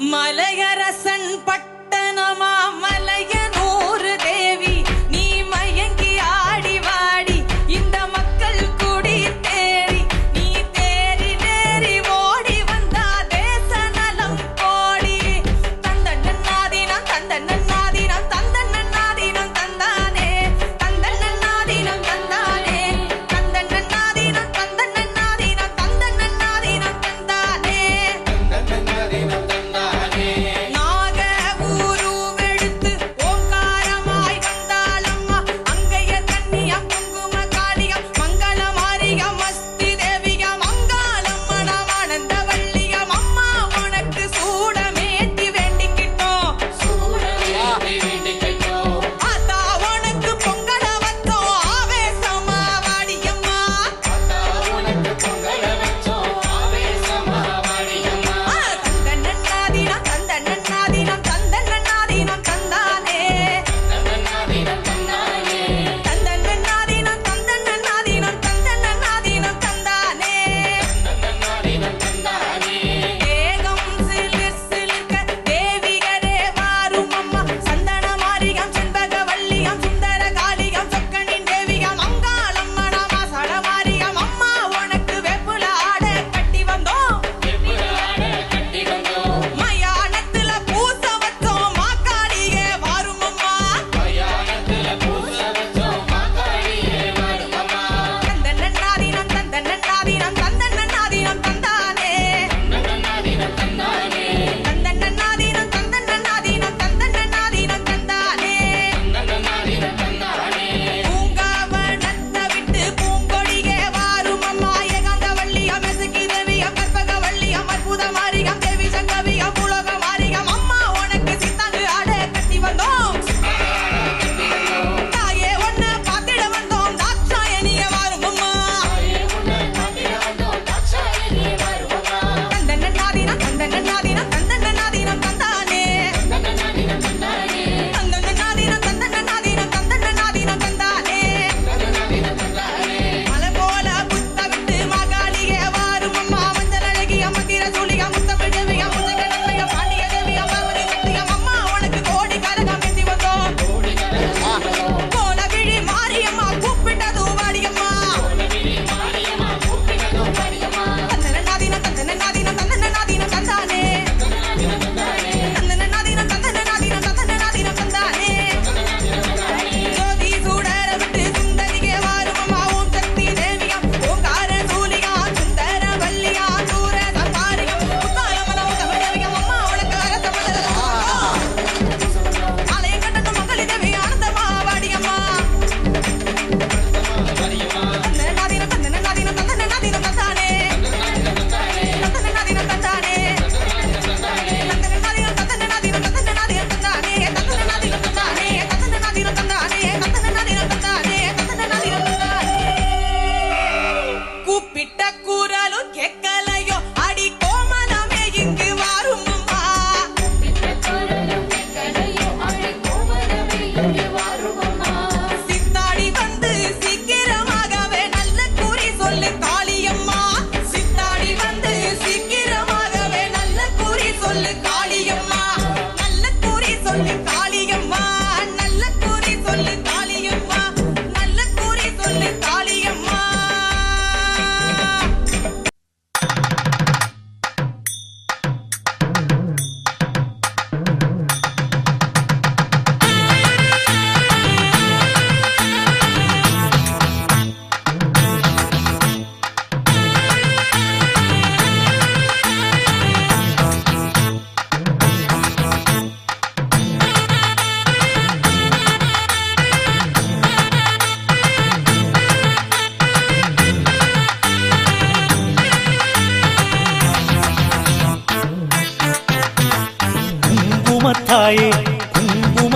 மலையரசன் பட்டணமா?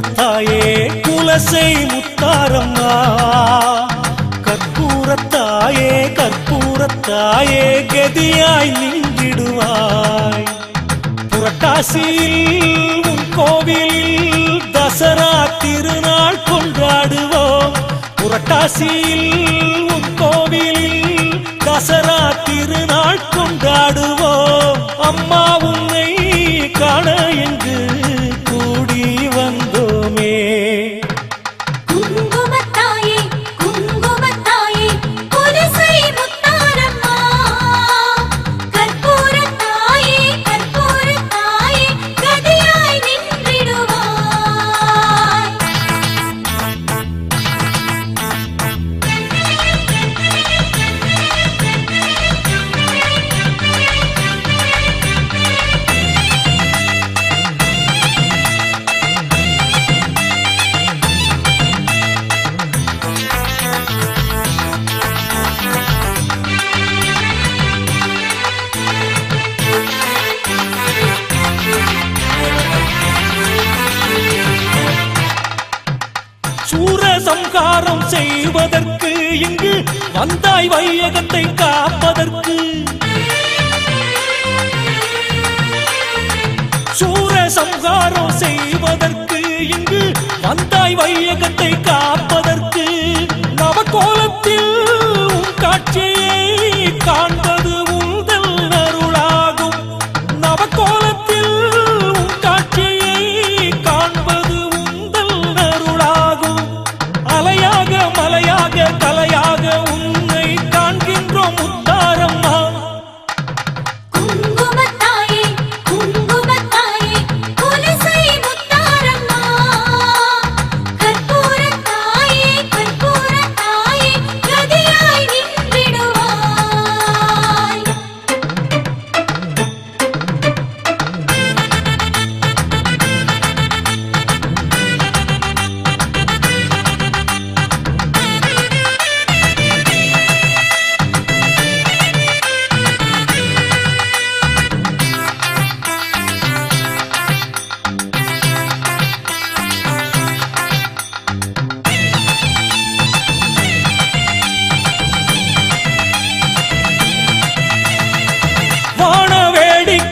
தாயே குலசை முத்தாரம்மா. கற்பூரத்தாயே கற்பூரத்தாயே கதியாய் நின்றிடுவாய். புரட்டாசியில் உன் கோவிலில் தசரா திருநாள் கொண்டாடுவோம். புரட்டாசியில் உன் கோவிலில் தசரா திருநாள் கொண்டாடுவோம். அம்மா உன்னை காண எங்கு சம்ஹாரம் செய்வதற்கு இங்கு வந்தாய் வையகத்தை காப்பதற்கு. சூர சம்ஹாரம் செய்வதற்கு இங்கு வந்தாய் வையகத்தை காப்பதற்கு.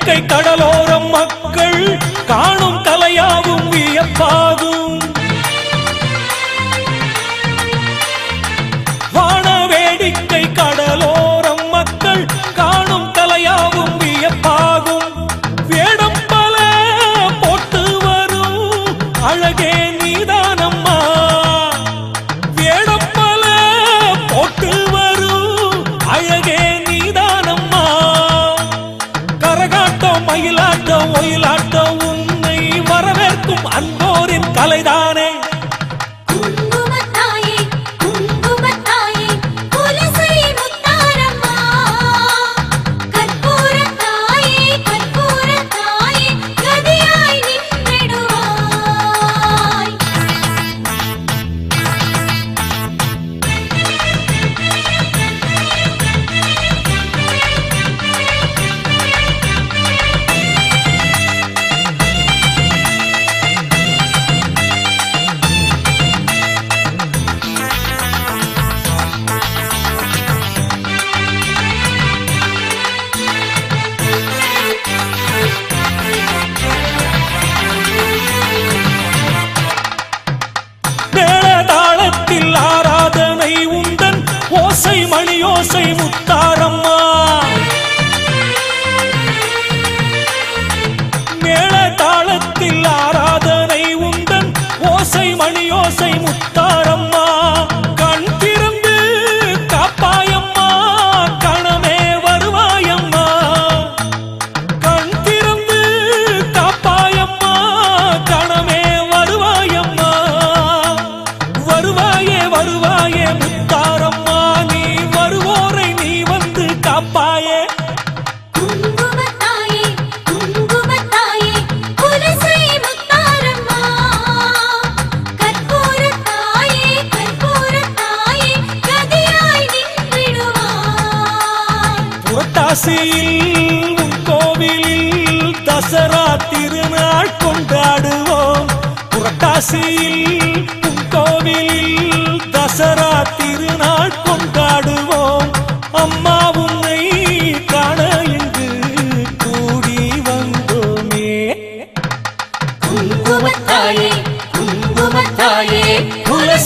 இயற்கை கடலோரம் மக்கள் காணும் தலையாகும் வியப்பாகும். வான வேடிக்கை கடலோ தலைதானே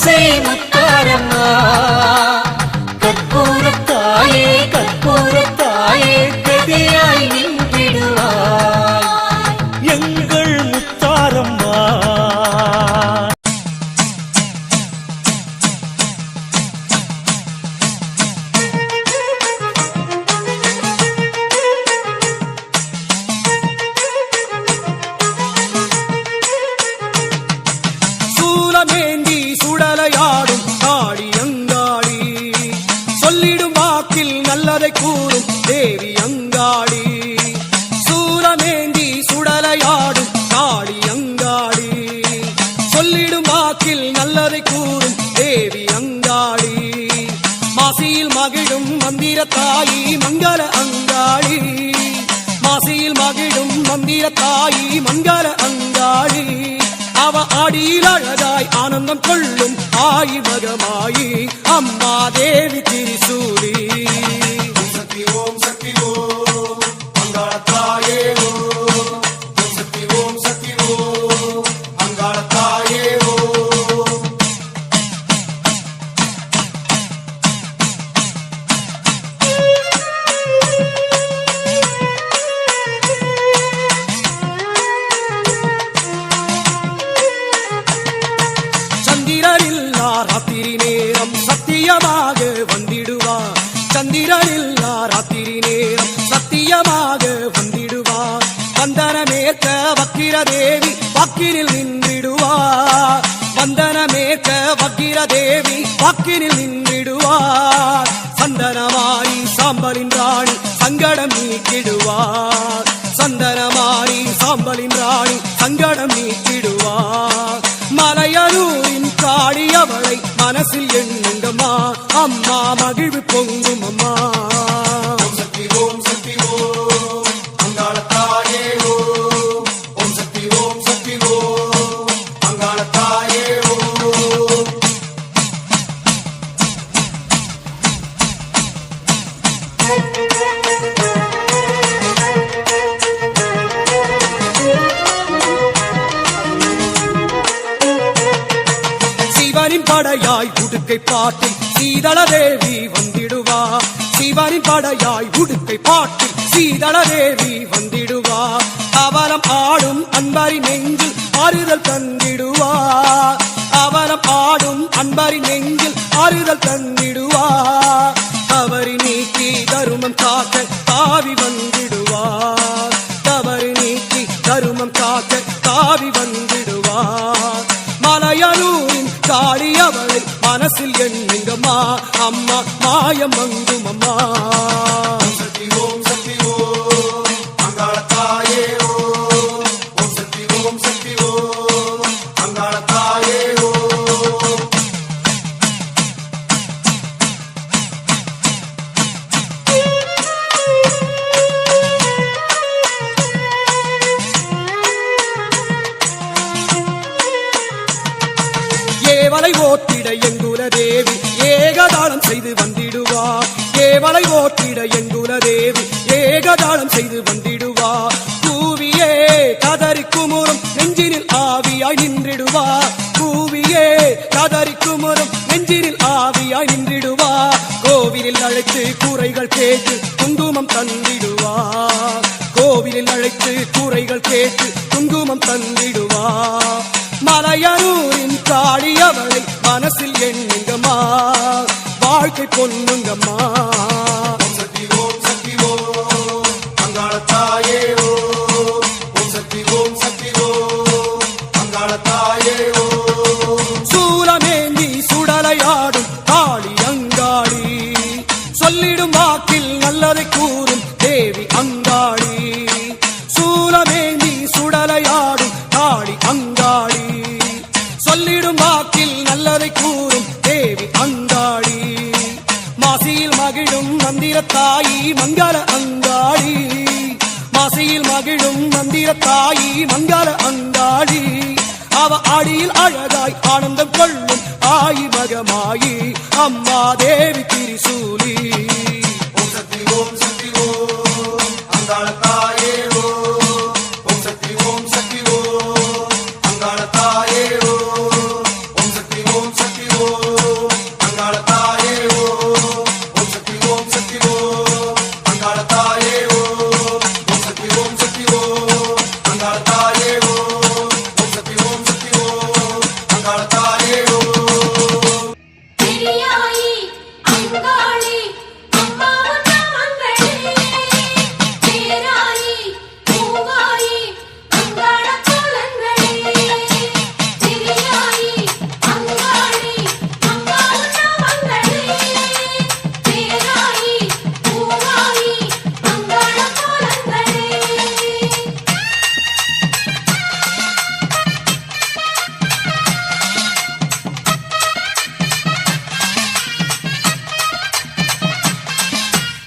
same. சொல்லிடும் வாக்கில் நல்லதை கூறும் தேவி அங்காடி. சூரமேந்தி சுடலையாடும் காளி அங்காடி. சொல்லிடும் வாக்கில் நல்லதை கூறும் தேவி அங்காடி. மாசியில் மகிழும் மந்திர தாயி மங்கள அங்காடி. மாசியில் மகிழும் மந்திர தாயி மங்கள அங்காடி. அவ ஆடியில் அழகாய் ஆனந்தம் கொள்ளும் ஆயி மகமாயி அம்மா தேவி திரிசூர் சங்கடம் நீக்கிடுவார். சந்தனமாரி சாம்பலின் ராணி சங்கடம் நீக்கிடுவார். மலையனூரின் காடி அவளை மனசில் எண்ணுங்கம்மா. அம்மா மகிழ்வு பொங்கும் அம்மா படையாய் உடுக்கை பாட்டில் சீதள தேவி வந்திடுவா. சிவனின் படையாய் உடுக்கை பாட்டில் சீதள தேவி வந்திடுவா. அவலம் ஆடும் அன்பரி நெஞ்சில் ஆறுதல் தந்திடுவா. அவலம் ஆடும் அன்பரி நெஞ்சில் ஆறுதல் தந்திடுவா. தவறி நீக்கி தருமம் காக்க தாவி வந்திடுவா. தவறு நீக்கி தருமம் காக்க தாவி வந்திடுவா. மலையனூரின் காளி அவளை மனசில் எண்ணுங்கம்மா. அம்மா மாயம் மங்கும் அம்மா கோவிலில் அழைத்து கூரைகள் கேட்டு குங்குமம் தந்திடுவா. கோவிலில் அழைத்து கூரைகள் கேட்டு குங்குமம் தந்திடுவா. மலையனூரின் காளி அவளை மனசில் எண்ணுங்கம்மா. வாழ்க்கை பொண்ணுங்கம்மா கூறும் தேவி அங்காளி. மாசியில் மகிழும் மந்திர தாயி மங்கள அங்காளி. மாசியில் மகிழும் மந்திர தாயி மங்கள அங்காளி. அவ அடியில் அழகாய் ஆனந்தம் கொள்ளும் ஆயி மகமாயி. அம்மா தேவி திரிசூலி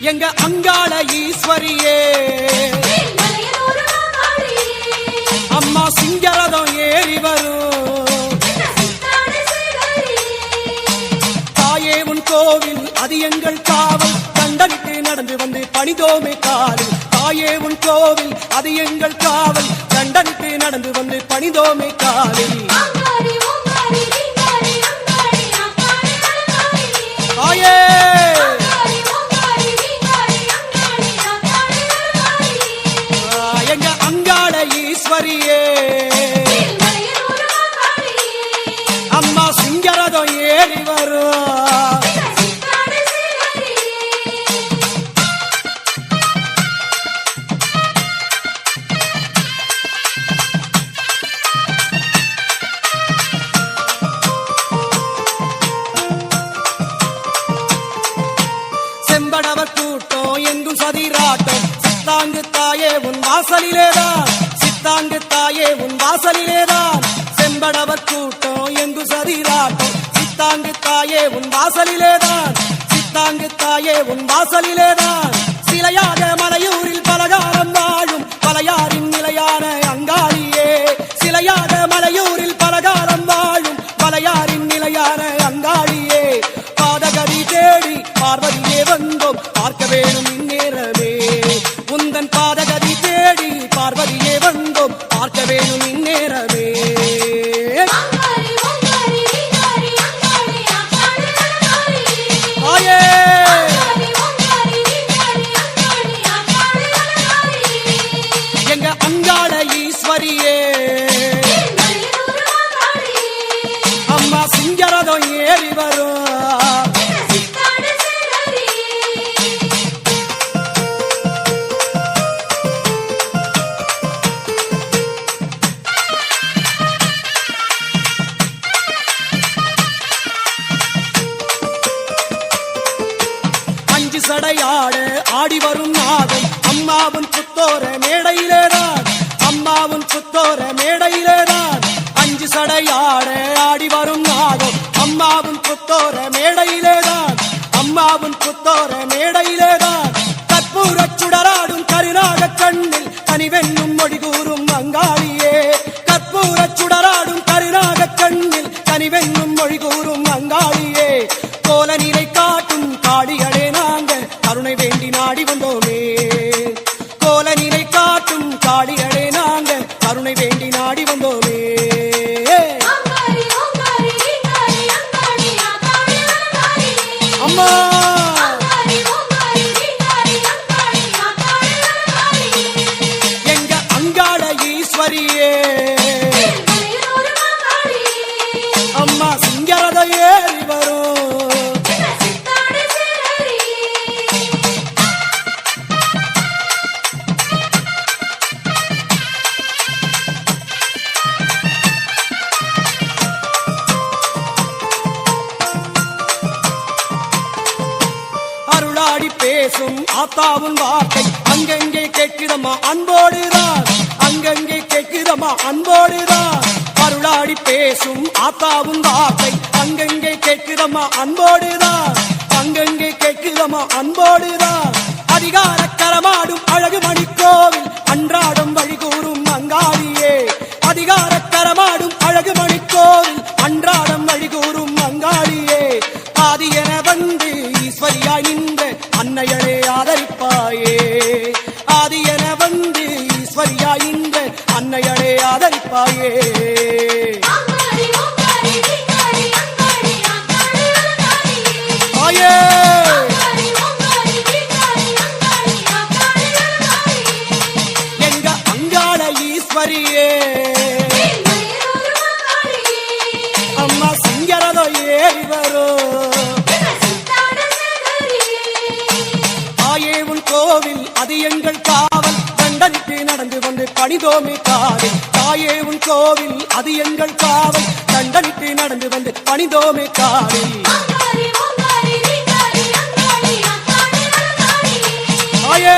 எங்க அங்காள ஈஸ்வரியே. அம்மா சிங்கரதம் ஏறி வரும். தாயே உன் கோவில் அது எங்கள் காவல். தண்டனிட்டு நடந்து வந்து பணிதோமே காலில். தாயே உன் கோவில் அது எங்கள் காவல். தண்டனிட்டு நடந்து வந்து பணிதோமே காலில். தாயே! அவரியே దాసలి లేదా அவன் வார்த்தை அங்கங்கே கேட்கிறமா? அன்போடுதான். அங்கங்கே கேட்கிறமா? அன்போடுதான். அருளாடி பேசும் ஆத்தாவும் வார்த்தை அங்கங்கே கேட்கிறமா? அன்போடுதான். அங்கங்கே கேட்கிறமா? அன்போடுதான். அதிகார கரமாடும் அழகு மணிக்கோவில் அன்றாடம் வழி கூறும் அங்காடியே அதிகார கரமாடும் அழகு மணிக்கோவில் அன்றாடம் வழி கூறும் அங்காடியே ஆதி என வந்து ஈஸ்வரியாய் நின்ற அன்னையனை ஆதரிப்பாயே. ஆதியன வந்து ஈஸ்வரியா இந்த அன்னையனை ஆதரிப்பாயே. பணிதோமே காவல் தாயே உன் கோவில் அது எங்கள் காவல் கண்டனிட்டு நடந்து வந்து பணிதோமே காவல் தாயே!